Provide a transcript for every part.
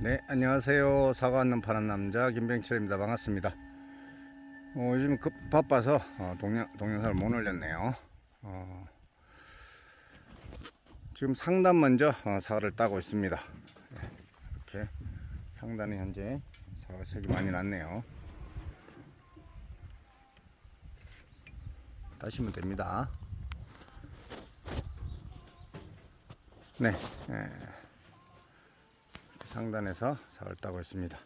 네, 안녕하세요. 사과 한는 파는 남자 김병철입니다. 반갑습니다. 어, 요즘 급 바빠서 어, 동영, 동영상을 못 올렸네요. 어, 지금 상단 먼저 어, 사과를 따고 있습니다. 네, 이렇게 상단에 현재 사과 색이 많이 났네요. 따시면 됩니다. 네. 예. 상단에서 사과를 따고 있습니다.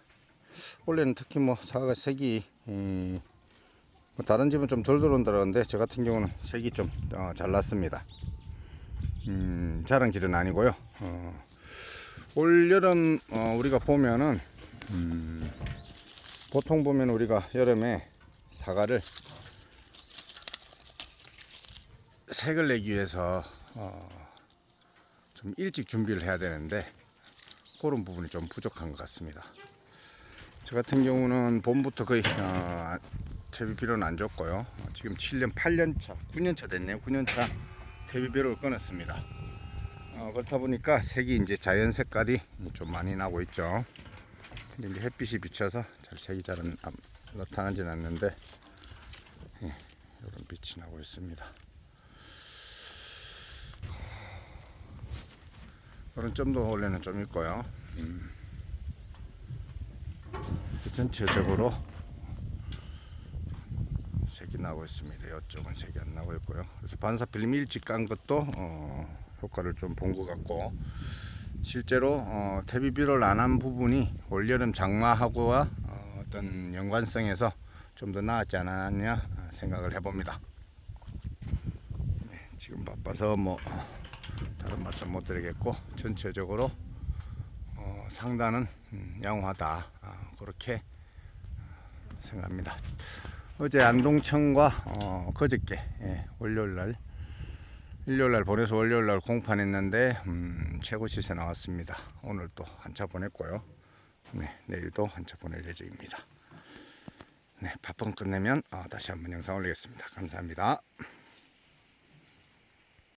원래는 특히 뭐 사과 색이 이, 뭐 다른 집은 좀 덜 들어온다는데 저 같은 경우는 색이 좀 어, 잘 났습니다. 음, 자랑질은 아니고요. 어, 올 여름 어, 우리가 보면은 음, 보통 보면 우리가 여름에 사과를 색을 내기 위해서 어, 좀 일찍 준비를 해야 되는데 그런 부분이 좀 부족한 것 같습니다. 저 같은 경우는 봄부터 거의 어, 퇴비비료는 안 줬고요. 어, 지금 7년, 8년 차, 9년 차 됐네요. 9년 차 퇴비비료를 끊었습니다. 어, 그렇다 보니까 색이 이제 자연 색깔이 좀 많이 나고 있죠. 근데 이제 햇빛이 비쳐서 잘 색이 잘 안- 안- 나타나진 않는데 예, 이런 빛이 나고 있습니다. 그런 점도 원래는 좀 있고요. 음. 전체적으로 색이 나고 있습니다. 이쪽은 색이 안 나고 있고요. 그래서 반사 필름 일찍 깐 것도 어, 효과를 좀 본 것 같고 실제로 어, 태비비를 안 한 부분이 올여름 장마하고와 어, 어떤 연관성에서 좀 더 나았지 않았냐 생각을 해봅니다. 네, 지금 바빠서 뭐 어, 다른 말씀 못 드리겠고 전체적으로 어, 상단은 음, 양호하다 아, 그렇게 생각합니다. 어제 안동청과 어, 그저께 예, 월요일날 일요일날 보내서 월요일날 공판했는데 음, 최고 시세 나왔습니다. 오늘 또 한 차 보냈고요. 네, 내일도 한 차 보낼 예정입니다. 네, 바쁜 끝내면 어, 다시 한번 영상 올리겠습니다. 감사합니다.